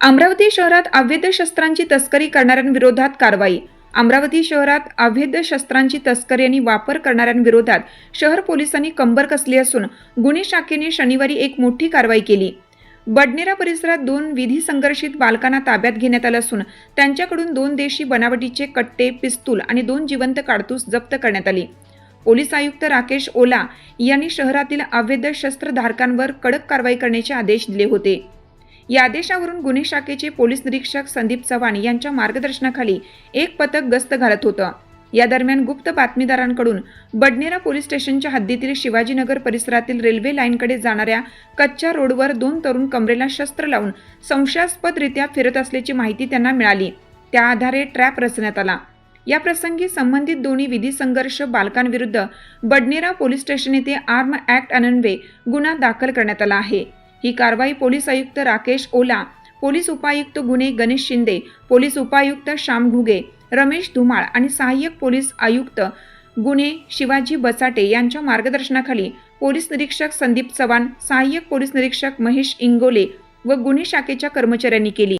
अमरावती शहरात अवैध शस्त्रांची तस्करी करणाऱ्यांविरोधात कारवाई. अमरावती शहरात अवैध शस्त्रांची तस्करी आणि वापर करणाऱ्यांविरोधात शहर पोलिसांनी कंबर कसली असून गुन्हे शाखेने शनिवारी एक मोठी कारवाई केली. बडनेरा परिसरात दोन विधी संघर्षित बालकांना ताब्यात घेण्यात आलं असून त्यांच्याकडून दोन देशी बनावटीचे कट्टे पिस्तूल आणि दोन जिवंत काडतूस जप्त करण्यात आली. पोलीस आयुक्त राकेश ओला यांनी शहरातील अवैध शस्त्रधारकांवर कडक कारवाई करण्याचे आदेश दिले होते. या आदेशावरून गुन्हे शाखेचे पोलीस निरीक्षक संदीप चव्हाण यांच्या मार्गदर्शनाखाली एक पथक गस्त घालत होतं. या दरम्यान गुप्त बातमीदारांकडून बडनेरा पोलीस स्टेशनच्या हद्दीतील शिवाजीनगर परिसरातील रेल्वे लाईनकडे जाणाऱ्या कच्च्या रोडवर दोन तरुण कमरेला शस्त्र लावून संशयास्पदरित्या फिरत असल्याची माहिती त्यांना मिळाली. त्या आधारे ट्रॅप रचण्यात आला. या प्रसंगी संबंधित दोन्ही विधी संघर्ष बालकांविरुद्ध बडनेरा पोलीस स्टेशन येथे आर्म ऍक्ट अन्वये गुन्हा दाखल करण्यात आला आहे. ही कारवाई पोलीस आयुक्त राकेश ओला पोलीस उपायुक्त गुन्हे गणेश शिंदे पोलीस उपायुक्त श्याम घुगे रमेश धुमाळ आणि सहाय्यक पोलीस आयुक्त गुन्हे शिवाजी बसाटे यांच्या मार्गदर्शनाखाली पोलीस निरीक्षक संदीप चव्हाण सहाय्यक पोलीस निरीक्षक महेश इंगोले व गुन्हे शाखेच्या कर्मचाऱ्यांनी केली.